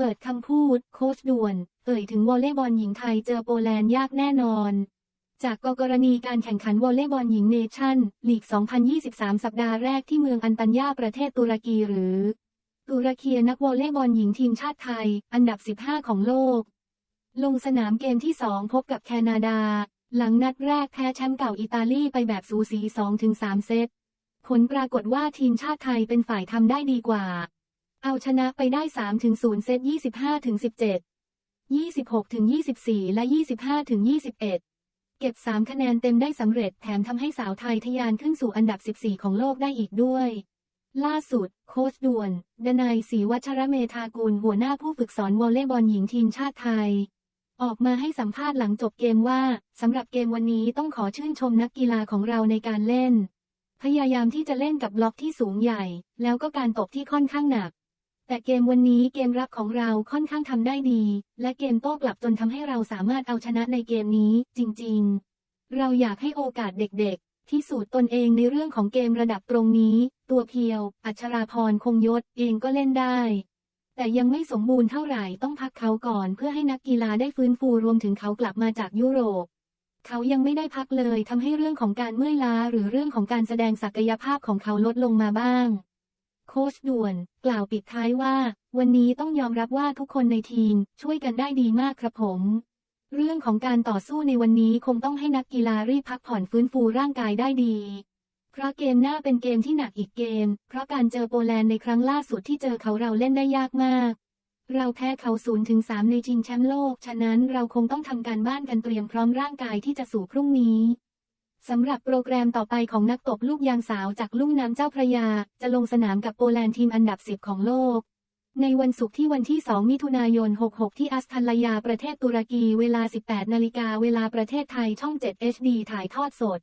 เปิดคำพูด โค้ชด่วน เอ่ยถึงวอลเลย์บอลหญิงไทยเจอโปแลนด์ยากแน่นอน จากกรณีการแข่งขันวอลเลย์บอลหญิงเนชั่น ลีก 2023 สัปดาห์แรกที่เมืองอันตัญญาประเทศตุรกีหรือ ตุรกีนักวอลเลย์บอลหญิงทีมชาติไทย อันดับ 15 ของโลก ลงสนามเกมที่ 2 พบกับแคนาดา หลังนัดแรกแพ้แชมป์เก่าอิตาลีไปแบบสูสี 2-3 เซต ผลปรากฏว่าทีมชาติไทยเป็นฝ่ายทำได้ดีกว่า เอาชนะไปได้ 3-0 เซต 25-17 26-24 และ 25-21 เก็บ 3 คะแนนเต็มได้สำเร็จแถมทำให้สาวไทยทะยานขึ้นสู่อันดับ 14 ของโลกได้อีกด้วย ล่าสุด โค้ชด่วน ดนัยศรีวัชรเมธากุลหัวหน้าผู้ฝึกสอนวอลเลย์บอลหญิงทีมชาติไทย ออกมาให้สัมภาษณ์หลังจบเกมว่าสำหรับเกมวันนี้ต้องขอชื่นชมนักกีฬาของเราในการเล่น พยายามที่จะเล่นกับบล็อกที่สูงใหญ่ แล้วก็การตบที่ค่อนข้างหนัก แต่เกมวันนี้เกมรับของเราค่อนข้างทำได้ดี และเกมโต้กลับจนทำให้เราสามารถเอาชนะในเกมนี้ จริง ๆ เราอยากให้โอกาสเด็กๆ ที่สูตรตนเองในเรื่องของเกมระดับตรงนี้ ตัวเพียว อัชราพรคงยศเองก็เล่นได้ แต่ยังไม่สมบูรณ์เท่าไหร่ต้องพักเขาก่อนเพื่อให้นักกีฬาได้ฟื้นฟูรวมถึงเขากลับมาจากยุโรปเขายังไม่ได้พักเลยทำให้เรื่องของการเมื่อยล้าหรือเรื่องของการแสดงศักยภาพของเขาลดลงมาบ้าง ค้ชด่วน กล่าวปิดท้ายว่า วันนี้ต้องยอมรับว่าทุกคนในทีม ช่วยกันได้ดีมากครับผม เรื่องของการต่อสู้ในวันนี้คงต้องให้นักกีฬารีบพักผ่อนฟื้นฟูร่างกายได้ดี เพราะเกมหน้าเป็นเกมที่หนักอีกเกม เพราะการเจอโปแลนด์ในครั้งล่าสุดที่เจอเขาเราเล่นได้ยากมาก เราแพ้เขาศูนย์ถึงสามในชิงแชมป์โลก ฉะนั้นเราคงต้องทำการบ้านกันเตรียมพร้อมร่างกายที่จะสู่พรุ่งนี้ สำหรับโปรแกรมต่อไปของนักตบลูกยางสาวจากลุ่มน้ำเจ้าพระยา จะลงสนามกับโปแลนด์ทีมอันดับ 10 ของโลก ในวันศุกร์ที่วันที่ 2 มิถุนายน 66 ที่อัสทันลายาประเทศตุรกีเวลา 18 นาฬิกาเวลาประเทศไทยช่อง 7 HD ถ่ายทอดสด